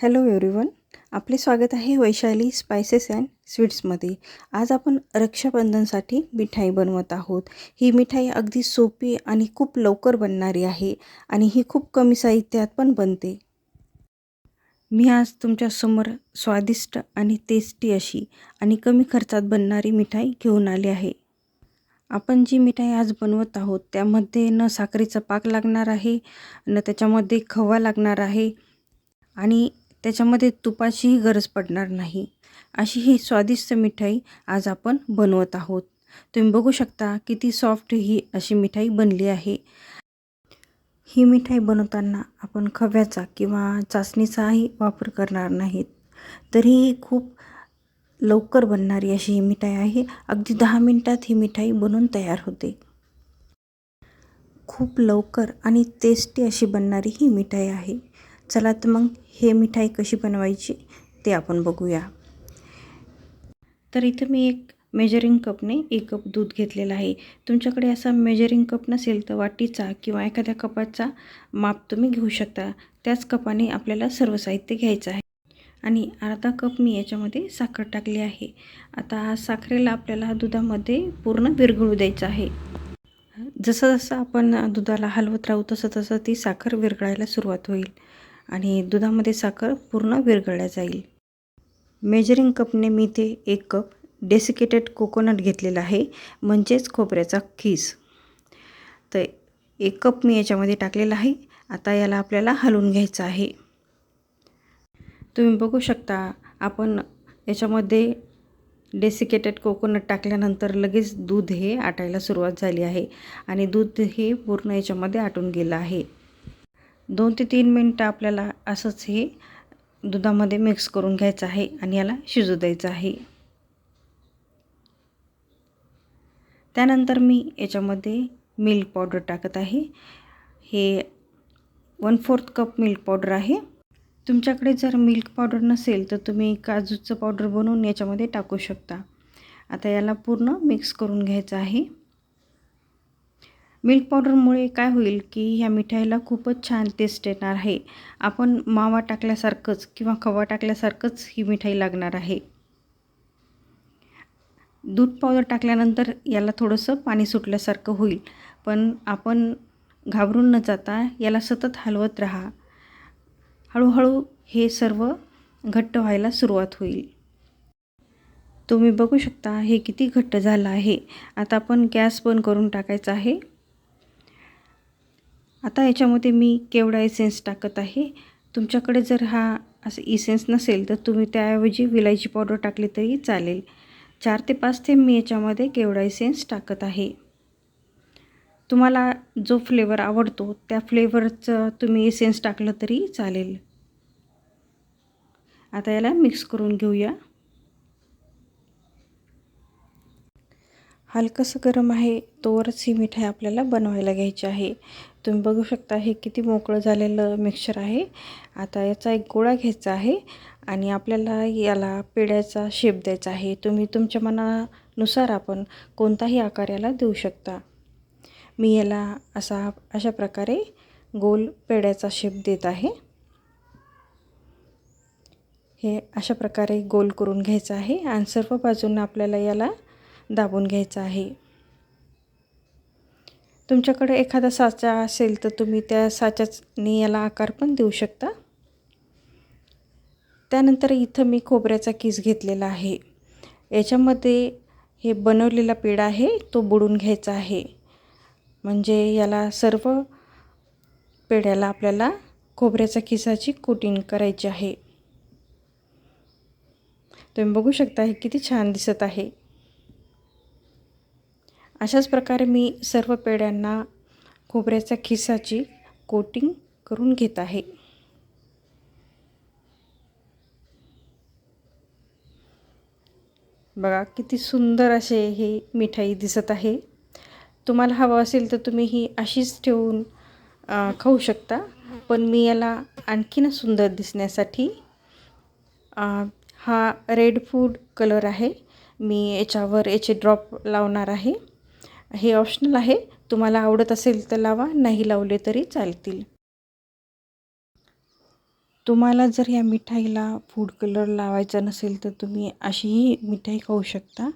Hello everyone आपले स्वागत आहे वैशाली स्पायसेस अँड स्वीट्समध्ये आज आपण रक्षाबंधनसाठी मिठाई बनवत आहोत. ही मिठाई अगदी सोपी आणि खूप लवकर बनणारी आहे आणि ही खूप कमी साहित्यात पण बनते. मी आज तुमच्यासमोर स्वादिष्ट आणि टेस्टी अशी आणि कमी खर्चात बनणारी मिठाई घेऊन आली आहे. आपण जी मिठाई आज बनवत आहोत त्यामध्ये न साखरेचा पाक लागणार आहे न त्याच्यामध्ये खवा लागणार आहे आणि त्याच्यामध्ये तुपाचीही गरज पडणार नाही. अशी ही स्वादिष्ट मिठाई आज आपण बनवत आहोत. तुम्ही बघू शकता किती सॉफ्ट ही अशी मिठाई बनली आहे. ही मिठाई बनवताना आपण खव्याचा किंवा चाचणीचाही वापर करणार नाहीत. तरीही खूप लवकर बनणारी अशी ही मिठाई आहे. अगदी दहा मिनटात ही मिठाई बनून तयार होते. खूप लवकर आणि टेस्टी अशी बनणारी ही मिठाई आहे. चला तर मग हे मिठाई कशी बनवायची ते आपण बघूया. तर इथं मी एक मेजरिंग कपने एक कप दूध घेतलेलं आहे. तुमच्याकडे असा मेजरिंग कप नसेल तर वाटीचा किंवा एखाद्या कपाचा माप तुम्ही घेऊ शकता. त्याच कपाने आपल्याला सर्व साहित्य घ्यायचं आहे. आणि अर्धा कप मी याच्यामध्ये साखर टाकली आहे. आता साखरेला आपल्याला दुधामध्ये पूर्ण विरघळू द्यायचं आहे. जसं जसं आपण दुधाला हलवत राहू तसं तसं ती साखर विरघळायला सुरुवात होईल. आणि दुधामध्ये साखर पूर्ण विरघळल्या जाईल. मेजरिंग कपने मी ते एक कप डेसिकेटेड कोकोनट घेतलेला आहे म्हणजेच खोबऱ्याचा खीस. तर एक कप मी याच्यामध्ये टाकलेला आहे. आता याला आपल्याला हलवून घ्यायचं आहे. तुम्ही बघू शकता आपण याच्यामध्ये डेसिकेटेड कोकोनट टाकल्यानंतर लगेच दूध हे आटायला सुरुवात झाली आहे आणि दूध हे पूर्ण याच्यामध्ये आटून गेलं आहे. दोन ते तीन मिनटं आपल्याला असंच हे दुधामध्ये मिक्स करून घ्यायचं आहे आणि याला शिजू द्यायचं आहे. त्यानंतर मी याच्यामध्ये मिल्क पावडर टाकत आहे. हे one fourth cup milk powder आहे. तुमच्याकडे जर मिल्क पावडर नसेल तर तुम्ही काजूचं पावडर बनवून याच्यामध्ये टाकू शकता. आता याला पूर्ण मिक्स करून घ्यायचं आहे. मिल्क पावडरमुळे काय होईल की ह्या मिठाईला खूपच छान टेस्ट येणार आहे. आपण मावा टाकल्यासारखंच किंवा खवा टाकल्यासारखंच ही मिठाई लागणार आहे. दूध पावडर टाकल्यानंतर याला थोडंसं पाणी सुटल्यासारखं होईल. पण आपण घाबरून न जाता याला सतत हलवत राहा. हळूहळू हे सर्व घट्ट व्हायला सुरुवात होईल. तुम्ही बघू शकता हे किती घट्ट झालं आहे. आता आपण गॅस बंद करून टाकायचा आहे. आता याच्यामध्ये मी केवडा इसेन्स टाकत आहे? तुमच्याकडे जर हा असं इसेन्स नसेल तर तुम्ही त्याऐवजी विलायची पावडर टाकली तरी चालेल. चार ते पाच थेंब मी याच्यामध्ये केवडा इसेन्स टाकत आहे. तुम्हाला जो फ्लेवर आवडतो त्या फ्लेवरचं तुम्ही इसेन्स टाकलं तरी चालेल. आता याला मिक्स करून घेऊया. हलकंसं गरम आहे तोवरच ही मिठाई आपल्याला बनवायला घ्यायची आहे. तुम्ही बघू शकता हे किती मोकळं झालेलं मिक्सर आहे. आता याचा एक गोळा घ्यायचा आहे आणि आपल्याला याला पेड्याचा शेप द्यायचा आहे. तुम्ही तुमच्या मनानुसार आपण कोणताही आकार याला देऊ शकता. मी याला असा अशा प्रकारे गोल पेड्याचा शेप देत आहे. हे अशा प्रकारे गोल करून घ्यायचं आहे आणि सर्व बाजूंना आपल्याला याला दाबून घ्यायचं आहे. तुमच्याकडे एखादा साचा असेल तर तुम्ही त्या साच्याने याला आकार पण देऊ शकता. त्यानंतर इथं मी खोबऱ्याचा किस घेतलेला आहे. याच्यामध्ये हे बनवलेला पेढा आहे तो बुडून घ्यायचा आहे. म्हणजे याला सर्व पेढ्याला आपल्याला खोबऱ्याच्या किसाची कोटिंग करायची आहे. तुम्ही बघू शकता हे किती छान दिसत आहे. अशाच प्रकारे मी सर्व पेड्यांना खोबऱ्याच्या खिसाची कोटिंग करून घेत आहे. बघा किती सुंदर असे हे मिठाई दिसत आहे. तुम्हाला हवं असेल तर तुम्ही ही अशीच ठेवून खाऊ शकता. पण मी याला आणखीन सुंदर दिसण्यासाठी हा रेड फूड कलर आहे. मी याच्यावर याचे ड्रॉप लावणार आहे. हे ऑप्शनल आहे. तुम्हाला आवडत असेल तर लावा नाही लावले तरी चालतील. तुम्हाला जर या मिठाईला फूड कलर लावायचा नसेल तर तुम्ही अशीही मिठाई खाऊ शकता.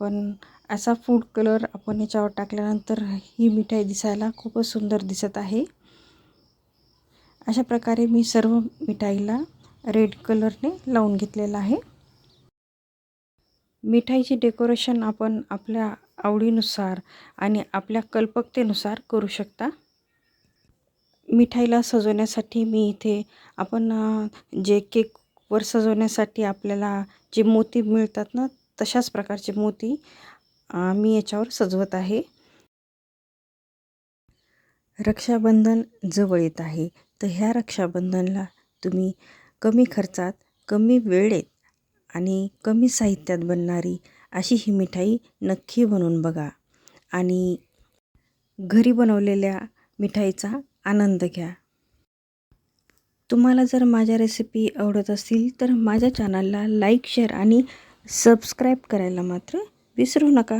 पण असा फूड कलर आपण याच्यावर टाकल्यानंतर ही मिठाई दिसायला खूपच सुंदर दिसत आहे. अशा प्रकारे मी सर्व मिठाईला रेड कलरने लावून घेतलेला आहे. मिठाईची डेकोरेशन आपण आपल्या आवडीनुसार आणि आपल्या कल्पकतेनुसार करू शकता. मिठाईला सजवण्यासाठी मी इथे आपण जे केकवर सजवण्यासाठी आपल्याला जे मोती मिळतात ना तशाच प्रकारचे मोती मी याच्यावर सजवत आहे. रक्षाबंधन जवळ येत आहे. तर ह्या रक्षाबंधनला तुम्ही कमी खर्चात कमी वेळेत आणि कमी साहित्यात बनणारी अशी ही मिठाई नक्की बनवून बघा. आणि घरी बनवलेल्या मिठाईचा आनंद घ्या. तुम्हाला जर माझ्या रेसिपी आवडत असतील तर माझ्या चॅनलला लाईक शेअर आणि सबस्क्राईब करायला मात्र विसरू नका.